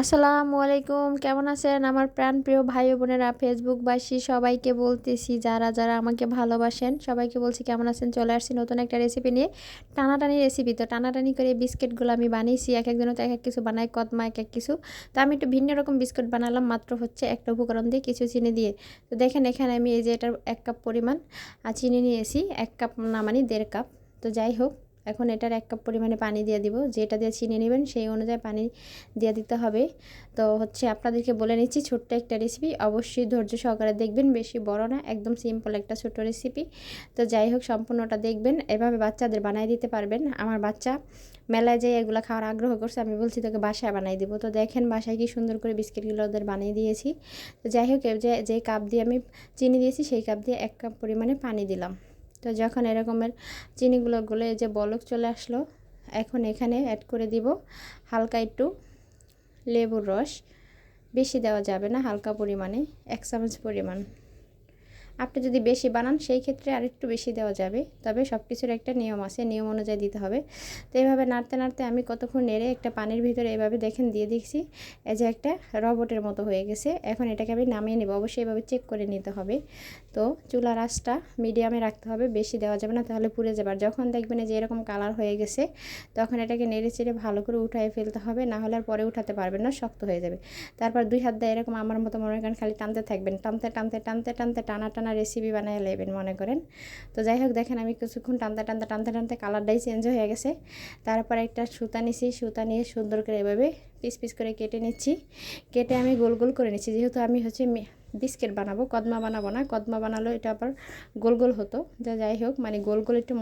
আসসালামু আলাইকুম কেমন আছেন? আমার প্রাণপ্রিয় ভাই ও বোনেরা ফেসবুকবাসী সবাইকে বলতেছি, যারা যারা আমাকে ভালোবাসেন, সবাইকে বলছি কেমন আছেন? চলে আসছি নতুন একটা রেসিপি নিয়ে। টানাটানি রেসিপি তো, টানাটানি করে বিস্কিটগুলো আমি বানিয়েছি, এক একজনও তো এক এক কিছু বানাই কদমা এক এক কিছু। তো আমি একটু ভিন্ন রকম বিস্কুট বানালাম, মাত্র হচ্ছে একটা উপকরণ দিয়ে কিছু চিনি দিয়ে। তো দেখেন, এখানে আমি এই যে এটার এক কাপ পরিমাণ চিনি নিয়েছি, এক কাপ না মানে দেড় কাপ। তো যাই হোক এখন এটার এক কাপ পরিমাণে পানি দিয়ে দিব। যেটা দিয়ে চিনি নেবেন সেই অনুযায়ী পানি দিয়ে দিতে হবে। তো হচ্ছে আপনাদেরকে বলে নিচ্ছি ছোট্ট একটা রেসিপি অবশ্যই ধৈর্য সহকারে দেখবেন, বেশি বড় না, একদম সিম্পল একটা ছোট্ট রেসিপি তো যাই হোক, সম্পূর্ণটা দেখবেন। এভাবে বাচ্চাদের বানিয়ে দিতে পারবেন। আমার বাচ্চা মেলায় যেয়ে এগুলো খাওয়ার আগ্রহ করছে, আমি বলছি তোকে বাসায় বানিয়ে দিব। তো দেখেন বাসায় কি সুন্দর করে বিস্কিটগুলো ওদের বানিয়ে দিয়েছি। তো যাই হোক যে যে কাপ দিয়ে আমি চিনি দিয়েছি, সেই কাপ দিয়ে এক কাপ পরিমাণে পানি দিলাম। তো যখন এরকমের চিনিগুলো গলে যে বলক চলে আসলো, এখন এখানে অ্যাড করে দিব হালকা একটু লেবুর রস। বেশি দেওয়া যাবে না, হালকা পরিমাণে, এক চামচ পরিমাণ। আপনি যদি বেশি বানান, সেই ক্ষেত্রে আরেকটু বেশি দেওয়া যাবে। তবে সব কিছুর একটা নিয়ম আছে, নিয়ম অনুযায়ী দিতে হবে। তো এইভাবে নাড়তে নাড়তে আমি কতক্ষণ নেড়ে একটা পানির ভিতরে এভাবে দেখেন দিয়ে দেখছি এই যে একটা রবটের মতো হয়ে গেছে। এখন এটাকে আমি নামিয়ে নেব। অবশ্যই এভাবে চেক করে নিতে হবে। তো চুলার আঁচটা মিডিয়ামে রাখতে হবে। বেশি দেওয়া যাবে না, তাহলে পুড়ে যাবে। আর যখন দেখবেন যে এরকম কালার হয়ে গেছে, তখন এটাকে নেড়ে চেড়ে ভালো করে উঠায় ফেলতে হবে। না হলে আর পরে উঠাতে পারবেন না, শক্ত হয়ে যাবে। তারপর দুই হাত দিয়ে এরকম আমার মতো মনে করেন খালি টানতে থাকবেন। টানতে টানতে টানতে টানতে, টানা টানা রেসিপি বানিয়ে নেবেন মনে করেন। তো যাই হোক দেখেন আমি কিছুক্ষণ টানতে টানতে টানতে টানতে কালারটাই চেঞ্জ হয়ে গেছে। তারপর একটা সুতা নিছি, সুতা নিয়ে সুন্দর করে এভাবে পিস পিস করে কেটে নিচ্ছি। কেটে আমি গোল গোল করে নিচ্ছি। যেহেতু আমি হচ্ছে বিস্কিট বানাবো, কদমা বানাবো না, কদমা বানালেও এটা আবার গোল গোল হতো। যা যাই হোক মানে গোল গোল একটু